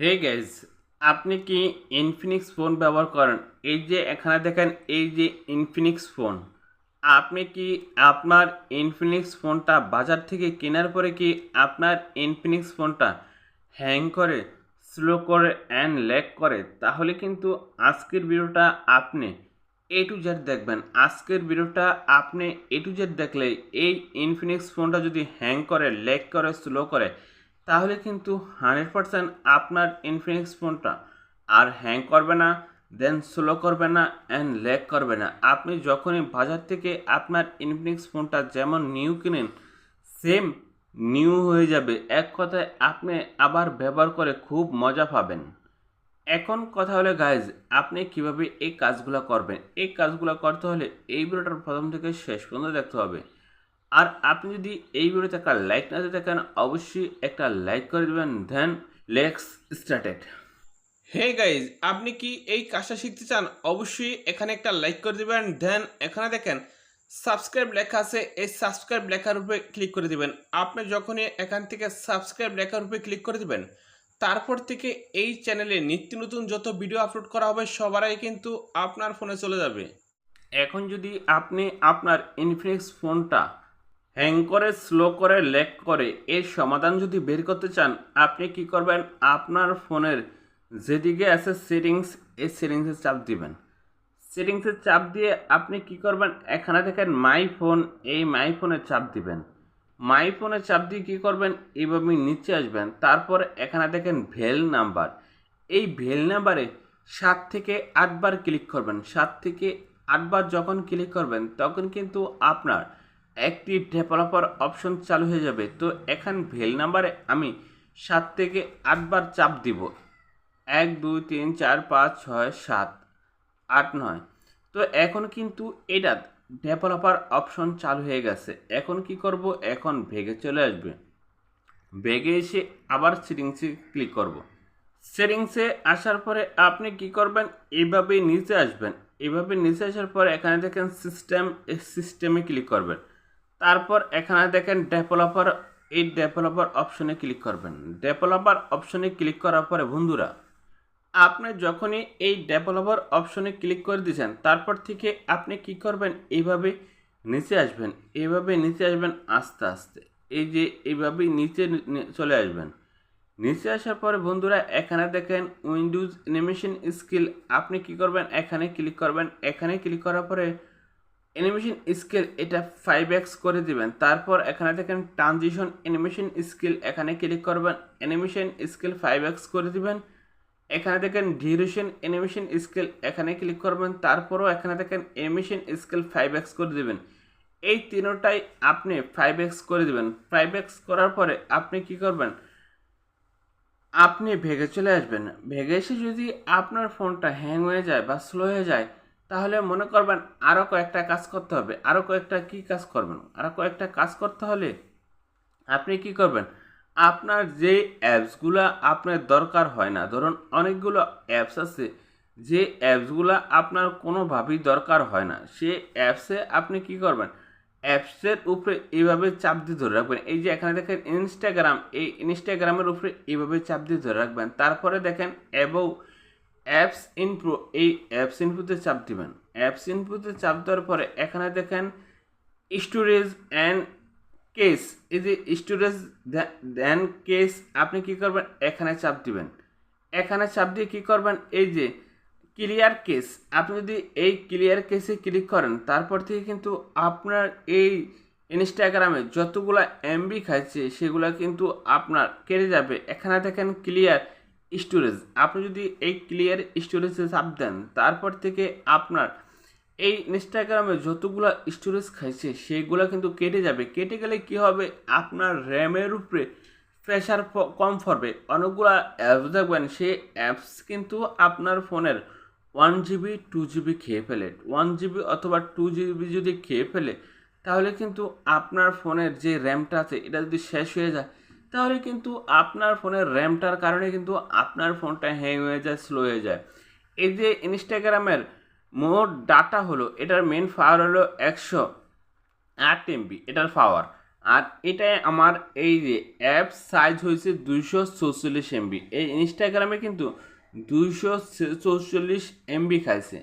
হে guys আপনি কি Infinix phone ব্যবহার করেন? এই যে এখানে দেখেন, এই যে ইনফিনিক্স ফোন আপনি কি আপনার ইনফিনিক্স ফোনটা বাজার থেকে কেনার পরে কি আপনার ইনফিনিক্স ফোনটা হ্যাং করে স্লো করে অ্যান্ড ল্যাগ করে? তাহলে কিন্তু আজকের ভিডিওটা আপনি এ টু জেড দেখবেন। আজকের ভিডিওটা আপনি এ টু জেড দেখলে এই ইনফিনিক্স ফোনটা যদি হ্যাং করে ল্যাগ করে স্লো করে তাহলে কিন্তু হান্ড্রেড পারসেন্ট আপনার ইনফিনিক্স ফোনটা আর হ্যাং করবে না দেন স্লো করবে না অ্যান্ড ল্যাগ করবে না। আপনি যখনই বাজার থেকে আপনার ইনফিনিক্স ফোনটা যেমন নিউ কিনেন সেম নিউ হয়ে যাবে। এক কথায় আপনি আবার ব্যবহার করে খুব মজা পাবেন। এখন কথা হলো গাইজ আপনি কীভাবে এই কাজগুলো করবেন? এই কাজগুলো করতে হলে এই ভিডিওটার প্রথম থেকে শেষ পর্যন্ত দেখতে হবে। আর আপনি যদি এই ভিডিওতে একটা লাইক না দিয়ে থাকেন অবশ্যই একটা লাইক করে দেবেন। দেন লেক্স স্টার্টেড হে গাইজ আপনি কি এই কাজটা শিখতে চান? অবশ্যই এখানে একটা লাইক করে দিবেন। দেন এখানে দেখেন সাবস্ক্রাইব লেখা আছে। এই সাবস্ক্রাইব লেখার উপরে ক্লিক করে দিবেন। আপনি যখনই এখান থেকে সাবস্ক্রাইব লেখার উপরে ক্লিক করে দিবেন তারপর থেকে এই চ্যানেলে নিত্য নতুন যত ভিডিও আপলোড করা হবে সবারই কিন্তু আপনার ফোনে চলে যাবে। এখন যদি আপনি আপনার ইনফিনিক্স ফোনটা হ্যাং করে, স্লো করে ল্যাক করে, এর সমাধান যদি বের করতে চান, আপনি কি করবেন? আপনার ফোনের যেদিকে আছে সেটিংস, এই সেটিংসে চাপ দিবেন। সেটিংসে চাপ দিয়ে আপনি কি করবেন? এখানে দেখেন, মাই ফোন, এই মাই ফোনে চাপ দিবেন। মাই ফোনে চাপ দিয়ে কী করবেন? এইভাবে নিচে আসবেন। তারপর এখানে দেখেন, ভেল নাম্বার। এই ভেল নাম্বারে সাত থেকে আটবার ক্লিক করবেন। সাত থেকে আটবার যখন ক্লিক করবেন, তখন কিন্তু আপনার একটি ডেভেলপার অপশন চালু হয়ে যাবে। তো এখান ভেল নাম্বারে আমি সাত থেকে আটবার চাপ দিব। এক, দুই, তিন, চার, পাঁচ, ছয়, সাত, আট, নয়। তো এখন কিন্তু এটা ডেভেলপার অপশন চালু হয়ে গেছে। এখন কি করব? এখন ভেগে চলে আসবে। ভেগে এসে আবার সেটিংসে ক্লিক করব। সেটিংসে আসার পরে আপনি কি করবেন? এইভাবে নিচে আসবেন। এইভাবে নিচে আসার পরে এখানে দেখেন সিস্টেম সিস্টেমে ক্লিক করবেন। তারপর এখানে দেখেন ডেভেলপার এই ডেভেলপার অপশনে ক্লিক করবেন। ডেভেলপার অপশনে ক্লিক করার পরে বন্ধুরা, আপনি যখনই এই ডেভেলপার অপশনে ক্লিক করে দিয়েছেন, তারপর থেকে আপনি কি করবেন? এইভাবে নিচে আসবেন, এইভাবে নিচে আসবেন আস্তে আস্তে। এই যে এইভাবেই নিচে চলে আসবেন। নিচে আসার পরে বন্ধুরা, এখানে দেখেন উইন্ডোজ অ্যানিমেশন স্কিল আপনি কি করবেন? এখানে ক্লিক করবেন। এখানে ক্লিক করার পরে অ্যানিমেশন স্কিল এটা ফাইভ এক্স করে দিবেন। তারপর এখানে দেখেন ট্রানজিশন অ্যানিমেশন স্কিল এখানে ক্লিক করবেন অ্যানিমেশন স্কিল ফাইভ এক্স করে দিবেন। এখানে দেখেন ডিউরেশন অ্যানিমেশন স্কেল এখানে ক্লিক করবেন, তারপরও এখানে দেখেন অ্যানিমেশন স্কেল ফাইভ এক্স করে দেবেন। এই তিনোটাই আপনি ফাইভ এক্স করে দেবেন। ফাইভ এক্স করার পরে আপনি কি করবেন? আপনি ভেগে চলে আসবেন। ভেগে এসে যদি আপনার ফোনটা হ্যাং হয়ে যায় বা স্লো হয়ে যায় তাহলে মনে করবেন আরও কয়েকটা কাজ করতে হবে। আরও কয়েকটা কি কাজ করবেন? আরও কয়েকটা কাজ করতে হলে আপনি কি করবেন? আপনার যে অ্যাপসগুলো আপনার দরকার হয় না, ধরুন অনেকগুলো অ্যাপস আছে, যে অ্যাপসগুলো আপনার কোনোভাবেই দরকার হয় না, সে অ্যাপসে আপনি কি করবেন? অ্যাপসের উপরে এইভাবে চাপ দিয়ে ধরে রাখবেন। এই যে এখানে দেখেন ইনস্টাগ্রাম এই ইনস্টাগ্রামের উপরে এইভাবে চাপ দিয়ে ধরে রাখবেন। তারপরে দেখেন অ্যাবৌ অ্যাপস ইনপ্রো এই অ্যাপস ইনপুতে চাপ দিবেন। অ্যাপস ইনপুতে চাপ দেওয়ার পরে এখানে দেখেন স্টোরেজ অ্যান্ড কেস এই যে স্টোরেজ দেন কেস আপনি কি করবেন? এখানে চাপ দিবেন। এখানে চাপ দিয়ে কি করবেন? এই যে ক্লিয়ার কেস আপনি যদি এই ক্লিয়ার কেসে ক্লিক করেন, তারপর থেকে কিন্তু আপনার এই ইনস্টাগ্রামে যতগুলো এমবি খাইছে, সেগুলো কিন্তু আপনার কেটে যাবে। এখানে দেখেন ক্লিয়ার স্টোরেজ। আপনি যদি এই ক্লিয়ার স্টোরেজে চাপ দেন, তারপর থেকে আপনার এই ইনস্টাগ্রামে যতগুলো স্টোরেজ খাইছে, সেইগুলো কিন্তু কেটে যাবে। কেটে গেলে কি হবে? আপনার র্যামের উপরে প্রেশার কম পড়বে। অনেকগুলো অ্যাপস দেখবেন, সেই অ্যাপস কিন্তু আপনার ফোনের ওয়ান জিবি টু জিবি খেয়ে ফেলে। ওয়ান জিবি অথবা টু জিবি যদি খেয়ে ফেলে, তাহলে কিন্তু আপনার ফোনের যে র্যামটা আছে, এটা যদি শেষ হয়ে যায় তাহলে কিন্তু আপনার ফোনের র্যামটার কারণে কিন্তু আপনার ফোনটা হ্যাং হয়ে যায় স্লো হয়ে যায়। এই যে ইনস্টাগ্রামের মোট ডাটা হলো, এটার মেন পাওয়ার হলো একশো আট এমবি এটার পাওয়ার আর এটাই আমার এই যে অ্যাপ সাইজ হয়েছে দুইশো চৌচল্লিশ এমবি এই ইনস্টাগ্রামে কিন্তু দুইশো চৌচল্লিশ এমবি খাইছে।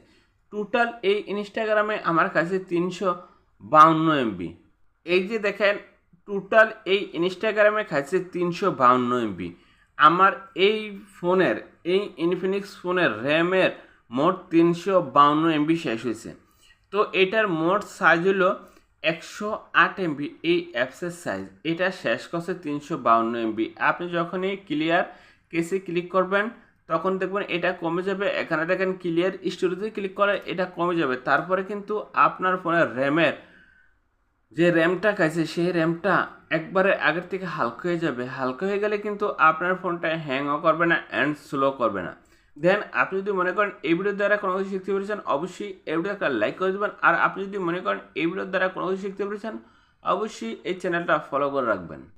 টোটাল এই ইনস্টাগ্রামে আমার কাছে তিনশো বাউন্ন এমবি এই যে দেখেন টোটাল এই ইনস্টাগ্রামে খাইছে তিনশো বাউন্ন এমবি। আমার এই ফোনের, এই ইনফিনিক্স ফোনের র্যামের মোট তিনশো বাউন্ন এমবি শেষ হয়েছে। তো এটার মোট সাইজ হলো একশো আট এমবি, এই অ্যাপসের সাইজ এটা শেষ করছে তিনশো বাউন্ন এমবি। আপনি যখনই ক্লিয়ার কেসে ক্লিক করবেন, তখন দেখবেন এটা কমে যাবে। এখানে দেখেন ক্লিয়ার স্টোরেজে ক্লিক করে এটা কমে যাবে। তারপরে কিন্তু আপনার ফোনের র্যামের যে র্যামটা খাইছে, সেই র্যামটা একবারে আগের থেকে হালকা হয়ে যাবে। হালকা হয়ে গেলে কিন্তু আপনার ফোনটা হ্যাংও করবে না অ্যান্ড স্লো করবে না। দেন আপনি যদি মনে করেন এই ভিডিওর দ্বারা কোনো কিছু শিখতে পেরেছেন, অবশ্যই এই একটা লাইক করে দেবেন। আর আপনি যদি মনে করেন এই ভিডিওর দ্বারা কোনো কিছু শিখতে পেরেছেন, অবশ্যই এই চ্যানেলটা ফলো করে রাখবেন।